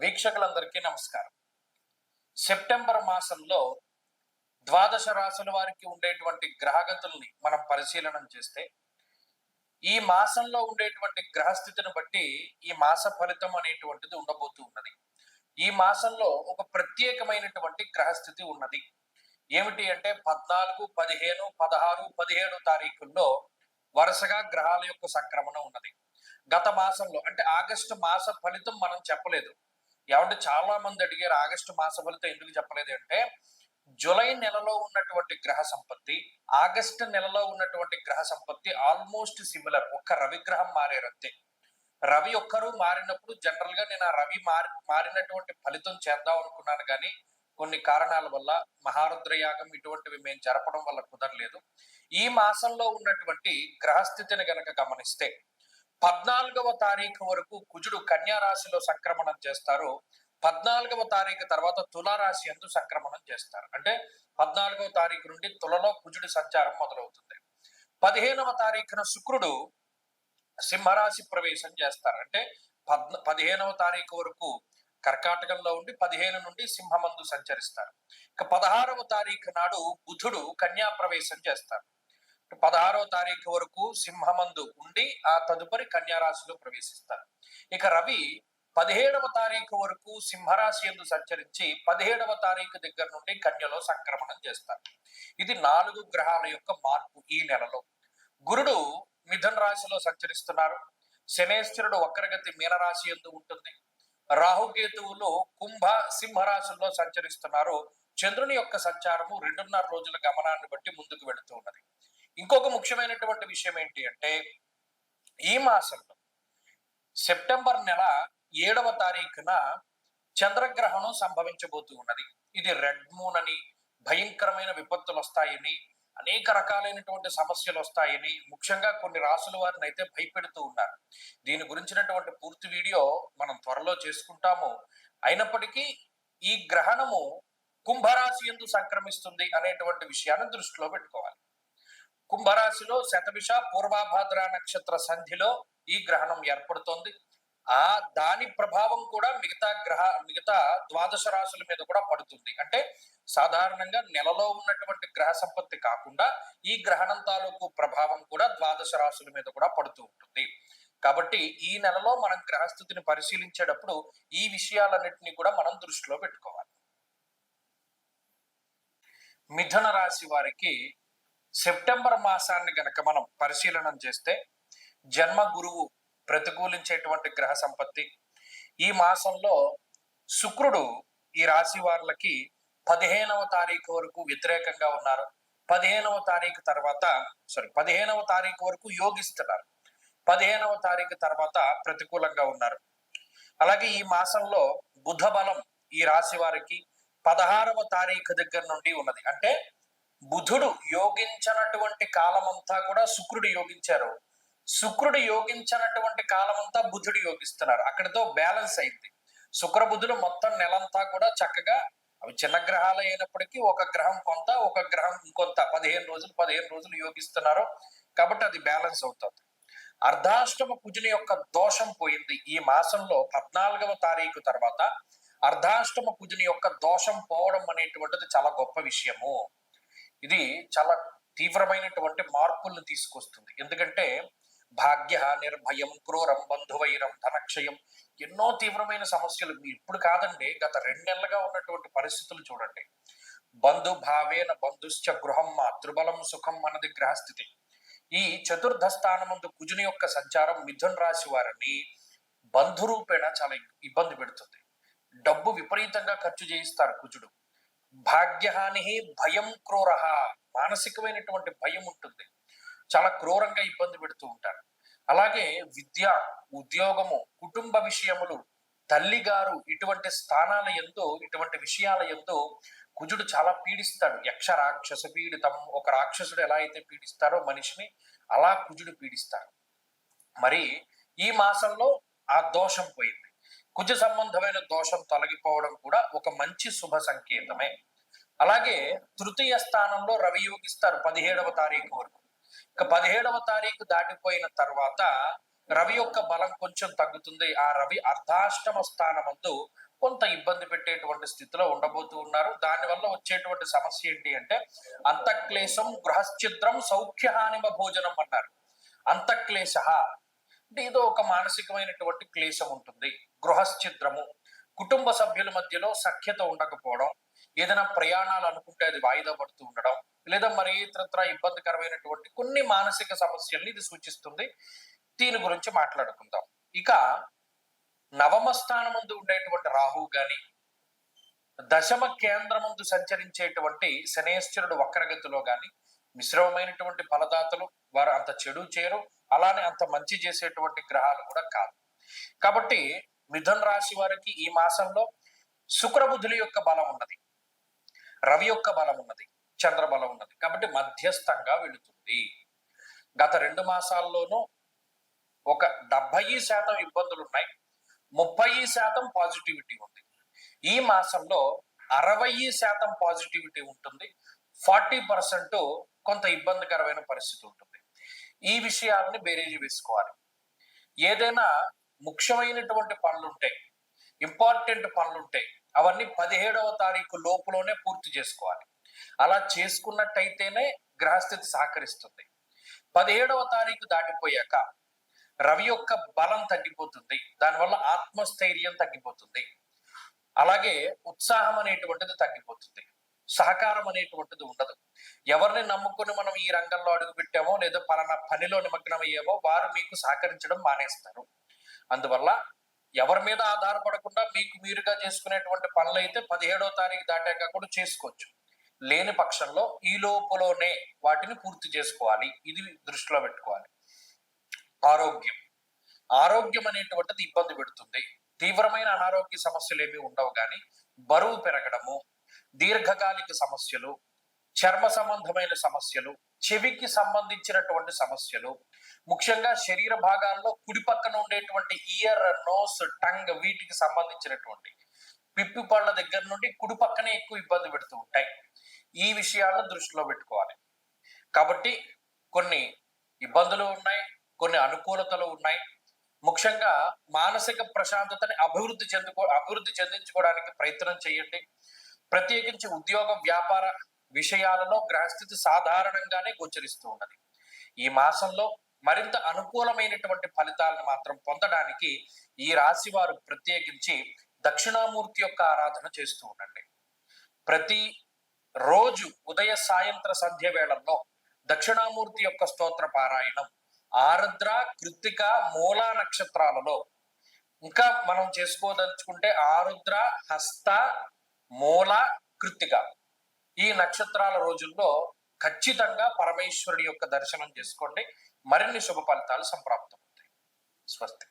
వీక్షకులందరికీ నమస్కారం. సెప్టెంబర్ మాసంలో ద్వాదశ రాసుల వారికి ఉండేటువంటి గ్రహగతుల్ని మనం పరిశీలనం చేస్తే ఈ మాసంలో ఉండేటువంటి గ్రహస్థితిని బట్టి ఈ మాస ఫలితం అనేటువంటిది ఉండబోతూ ఉన్నది. ఈ మాసంలో ఒక ప్రత్యేకమైనటువంటి గ్రహస్థితి ఉన్నది. ఏమిటి అంటే పద్నాలుగు పదిహేను పదహారు పదిహేడు తారీఖుల్లో వరుసగా గ్రహాల యొక్క సంక్రమణ ఉన్నది. గత మాసంలో అంటే ఆగస్టు మాస ఫలితం మనం చెప్పలేదు. ఏమంటే చాలా మంది అడిగారు ఆగస్టు మాస ఫలితం ఎందుకు చెప్పలేదు అంటే జూలై నెలలో ఉన్నటువంటి గ్రహ సంపత్తి ఆగస్టు నెలలో ఉన్నటువంటి గ్రహ సంపత్తి ఆల్మోస్ట్ సిమిలర్ ఒక్క రవి గ్రహం మారేరంతే రవి ఒక్కరు మారినప్పుడు జనరల్గా నేను ఆ రవి మారి మారినటువంటి ఫలితం చేద్దాం అనుకున్నాను కానీ కొన్ని కారణాల వల్ల మహారుద్ర యాగం ఇటువంటివి మేము జరపడం వల్ల కుదరలేదు. ఈ మాసంలో ఉన్నటువంటి గ్రహస్థితిని గనక గమనిస్తే పద్నాలుగవ తారీఖు వరకు కుజుడు కన్యా రాశిలో సంక్రమణం చేస్తారు. పద్నాలుగవ తారీఖు తర్వాత తులారాశి ఎందు సంక్రమణం చేస్తారు. అంటే పద్నాలుగవ తారీఖు నుండి తులలో కుజుడి సంచారం మొదలవుతుంది. పదిహేనవ తారీఖున శుక్రుడు సింహరాశి ప్రవేశం చేస్తారు. అంటే పద్న పదిహేనవ తారీఖు వరకు కర్కాటకంలో ఉండి పదిహేను నుండి సింహమందు సంచరిస్తారు. ఇక పదహారవ తారీఖు నాడు బుధుడు కన్యా ప్రవేశం చేస్తారు. పదహారవ తారీఖు వరకు సింహమందు ఉండి ఆ తదుపరి కన్యారాశిలో ప్రవేశిస్తారు. ఇక రవి పదిహేడవ తారీఖు వరకు సింహరాశి ఎందు సంచరించి పదిహేడవ తారీఖు దగ్గర నుండి కన్యలో సంక్రమణం చేస్తారు. ఇది నాలుగు గ్రహాల యొక్క మార్పు ఈ నెలలో. గురుడు మిథున రాశిలో సంచరిస్తున్నారు. శనేశ్వరుడు వక్రగతి మీనరాశి ఎందు ఉంటుంది. రాహుకేతువులు కుంభ సింహరాశుల్లో సంచరిస్తున్నారు. చంద్రుని యొక్క సంచారము రెండున్నర రోజుల గమనాన్ని బట్టి ముందుకు వెళుతూ ఉన్నది. ఇంకొక ముఖ్యమైనటువంటి విషయం ఏంటి అంటే ఈ మాసంలో సెప్టెంబర్ నెల ఏడవ తారీఖున చంద్రగ్రహణం సంభవించబోతూ ఉన్నది. ఇది రెడ్ మూన్ అని భయంకరమైన విపత్తులు వస్తాయని అనేక రకాలైనటువంటి సమస్యలు వస్తాయని ముఖ్యంగా కొన్ని రాసుల వారిని అయితే భయపెడుతూ ఉన్నారు. దీని గురించినటువంటి పూర్తి వీడియో మనం త్వరలో చేసుకుంటాము. అయినప్పటికీ ఈ గ్రహణము కుంభరాశి ఎందు సంక్రమిస్తుంది అనేటువంటి విషయాన్ని దృష్టిలో పెట్టుకోవాలి. కుంభరాశిలో శతభిష పూర్వాభాద్ర నక్షత్ర సంధిలో ఈ గ్రహణం ఏర్పడుతోంది. ఆ దాని ప్రభావం కూడా మిగతా గ్రహ మిగతా ద్వాదశ రాశుల మీద కూడా పడుతుంది. అంటే సాధారణంగా నెలలో ఉన్నటువంటి గ్రహ సంపత్తి కాకుండా ఈ గ్రహణం తాలూకు ప్రభావం కూడా ద్వాదశ రాశుల మీద కూడా పడుతూ ఉంటుంది. కాబట్టి ఈ నెలలో మనం గ్రహస్థితిని పరిశీలించేటప్పుడు ఈ విషయాలన్నింటినీ కూడా మనం దృష్టిలో పెట్టుకోవాలి. మిథున రాశి వారికి సెప్టెంబర్ మాసాన్ని గనక మనం పరిశీలనం చేస్తే జన్మ గురువు ప్రతికూలించేటువంటి గ్రహ సంపత్తి. ఈ మాసంలో శుక్రుడు ఈ రాశి వారులకి పదిహేనవ తారీఖు వరకు వ్యతిరేకంగా ఉన్నారు. పదిహేనవ తారీఖు తర్వాత సారీ పదిహేనవ తారీఖు వరకు యోగిస్తున్నారు. పదిహేనవ తారీఖు తర్వాత ప్రతికూలంగా ఉన్నారు. అలాగే ఈ మాసంలో బుధ బలం ఈ రాశి వారికి పదహారవ తారీఖు దగ్గర నుండి ఉన్నది. అంటే బుధుడు యోగించనటువంటి కాలమంతా కూడా శుక్రుడు యోగించారు. శుక్రుడు యోగించనటువంటి కాలమంతా బుధుడు యోగిస్తున్నారు. అక్కడితో బ్యాలెన్స్ అయింది. శుక్ర బుధుడు మొత్తం నెలంతా కూడా చక్కగా అవి చిన్న గ్రహాలు అయినప్పటికీ ఒక గ్రహం కొంత ఒక గ్రహం ఇంకొంత. పదిహేను రోజులు పదిహేను రోజులు యోగిస్తున్నారు కాబట్టి అది బ్యాలెన్స్ అవుతుంది. అర్ధాష్టమ కుజుని యొక్క దోషం పోయింది. ఈ మాసంలో పద్నాలుగవ తారీఖు తర్వాత అర్ధాష్టమ కుజుని యొక్క దోషం పోవడం అనేటువంటిది చాలా గొప్ప విషయము. ఇది చాలా తీవ్రమైనటువంటి మార్పులను తీసుకొస్తుంది. ఎందుకంటే భాగ్య నిర్భయం క్రూరం బంధువైరం ధనక్షయం ఎన్నో తీవ్రమైన సమస్యలు. మీ ఇప్పుడు కాదండి గత రెండు నెలలుగా ఉన్నటువంటి పరిస్థితులు చూడండి. బంధు భావేన బంధుశ్చ గృహం మాతృబలం సుఖం అన్నది గ్రహస్థితి. ఈ చతుర్థ స్థానమందు కుజుని యొక్క సంచారం మిథున్ రాశి వారిని బంధురూపేణ చాలా ఇబ్బంది పెడుతుంది. డబ్బు విపరీతంగా ఖర్చు చేయిస్తారు కుజుడు. భాగ్యహాని భయం క్రూర మానసికమైనటువంటి భయం ఉంటుంది. చాలా క్రూరంగా ఇబ్బంది పెడుతూ ఉంటారు. అలాగే విద్య ఉద్యోగము కుటుంబ విషయములు తల్లిగారు ఇటువంటి స్థానాల ఎందు ఇటువంటి విషయాల ఎందు కుజుడు చాలా పీడిస్తాడు. యక్ష రాక్షస పీడితం ఒక రాక్షసుడు ఎలా అయితే పీడిస్తారో మనిషిని అలా కుజుడు పీడిస్తాడు. మరి ఈ మాసంలో ఆ దోషం పోయింది. కుజ సంబంధమైన దోషం తొలగిపోవడం కూడా ఒక మంచి శుభ సంకేతమే. అలాగే తృతీయ స్థానంలో రవి యోగిస్తారు పదిహేడవ తారీఖు వరకు. ఇక పదిహేడవ తారీఖు దాటిపోయిన తర్వాత రవి యొక్క బలం కొంచెం తగ్గుతుంది. ఆ రవి అర్ధాష్టమ స్థానమందు కొంత ఇబ్బంది పెట్టేటువంటి స్థితిలో ఉండబోతూ ఉన్నారు. దానివల్ల వచ్చేటువంటి సమస్య ఏంటి అంటే అంతఃక్లేశం గృహశ్చిద్రం సౌఖ్యహానిమ భోజనం అన్నారు. అంతఃక్లేశ ఏదో ఒక మానసికమైనటువంటి క్లేశం ఉంటుంది. గృహశ్చిద్రము కుటుంబ సభ్యుల మధ్యలో సఖ్యత ఉండకపోవడం ఏదైనా ప్రయాణాలు అనుకుంటే అది వాయిదా పడుతూ ఉండడం లేదా మరి ఇతరత్ర ఇబ్బందికరమైనటువంటి కొన్ని మానసిక సమస్యల్ని ఇది సూచిస్తుంది. దీని గురించి మాట్లాడుకుందాం. ఇక నవమ స్థానం ముందు ఉండేటువంటి రాహువు గాని దశమ కేంద్రమందు సంచరించేటువంటి శనేశ్వరుడు వక్రగతిలో గాని మిశ్రమమైనటువంటి ఫలదాతలు వారు అంత చెడు చేయరు. అలానే అంత మంచి చేసేటువంటి గ్రహాలు కూడా కాదు. కాబట్టి మిథున్ రాశి వారికి ఈ మాసంలో శుక్రబుధుల యొక్క బలం ఉన్నది. రవి యొక్క బలం ఉన్నది. చంద్ర బలం ఉన్నది. కాబట్టి మధ్యస్థంగా వెళుతుంది. గత రెండు మాసాల్లోనూ ఒక డెబ్బై శాతం ఇబ్బందులు ఉన్నాయి. ముప్పై శాతం పాజిటివిటీ ఉంది. ఈ మాసంలో అరవై శాతం పాజిటివిటీ ఉంటుంది. ఫార్టీ పర్సెంట్ కొంత ఇబ్బందికరమైన పరిస్థితి ఉంటుంది. ఈ విషయాలని బేరేజీ వేసుకోవాలి. ఏదైనా ముఖ్యమైనటువంటి పనులు ఉంటాయి ఇంపార్టెంట్ పనులు ఉంటాయి అవన్నీ పదిహేడవ తారీఖు లోపులోనే పూర్తి చేసుకోవాలి. అలా చేసుకున్నట్టయితేనే గ్రహస్థితి సహకరిస్తుంది. పదిహేడవ తారీఖు దాటిపోయాక రవి యొక్క బలం తగ్గిపోతుంది. దానివల్ల ఆత్మస్థైర్యం తగ్గిపోతుంది. అలాగే ఉత్సాహం అనేటువంటిది తగ్గిపోతుంది. సహకారం అనేటువంటిది ఉండదు. ఎవరిని నమ్ముకుని మనం ఈ రంగంలో అడుగుపెట్టామో లేదా పలానా పనిలో నిమగ్నమయ్యేమో వారు మీకు సహకరించడం మానేస్తారు. అందువల్ల ఎవరి మీద ఆధారపడకుండా మీకు మీరుగా చేసుకునేటువంటి పనులు అయితే పదిహేడో తారీఖు దాటాక కూడా చేసుకోవచ్చు. లేని పక్షంలో ఈ లోపులోనే వాటిని పూర్తి చేసుకోవాలి. ఇది దృష్టిలో పెట్టుకోవాలి. ఆరోగ్యం. ఆరోగ్యం అనేటువంటిది ఇబ్బంది పెడుతుంది. తీవ్రమైన అనారోగ్య సమస్యలు ఏమీ ఉండవు కానీ బరువు పెరగడము దీర్ఘకాలిక సమస్యలు చర్మ సంబంధమైన సమస్యలు చెవికి సంబంధించినటువంటి సమస్యలు ముఖ్యంగా శరీర భాగాల్లో కుడి పక్కన ఉండేటువంటి ఇయర్ నోస్ టంగ్ వీటికి సంబంధించినటువంటి పిప్పి పళ్ళ దగ్గర నుండి కుడి పక్కనే ఎక్కువ ఇబ్బంది పెడుతూ ఉంటాయి. ఈ విషయాలను దృష్టిలో పెట్టుకోవాలి. కాబట్టి కొన్ని ఇబ్బందులు ఉన్నాయి కొన్ని అనుకూలతలు ఉన్నాయి. ముఖ్యంగా మానసిక ప్రశాంతతని అభివృద్ధి చెందుకో అభివృద్ధి చెందించుకోవడానికి ప్రయత్నం చేయండి. ప్రత్యేకించి ఉద్యోగ వ్యాపార విషయాలలో గ్రహస్థితి సాధారణంగానే గోచరిస్తూ ఉన్నది. ఈ మాసంలో మరింత అనుకూలమైనటువంటి ఫలితాలను మాత్రం పొందడానికి ఈ రాశి వారు ప్రత్యేకించి దక్షిణామూర్తి యొక్క ఆరాధన చేస్తూ ఉండండి. ప్రతి రోజు ఉదయ సాయంత్ర సంధ్య వేళల్లో దక్షిణామూర్తి యొక్క స్తోత్ర పారాయణం ఆరుద్ర కృత్తిక మూల నక్షత్రాలలో. ఇంకా మనం చేసుకోదలుచుకుంటే ఆరుద్ర హస్త మూల కృత్తిక ఈ నక్షత్రాల రోజుల్లో ఖచ్చితంగా పరమేశ్వరుడి యొక్క దర్శనం చేసుకోండి. మరిన్ని శుభ ఫలితాలు సంప్రాప్తమవుతాయి. స్వస్తి.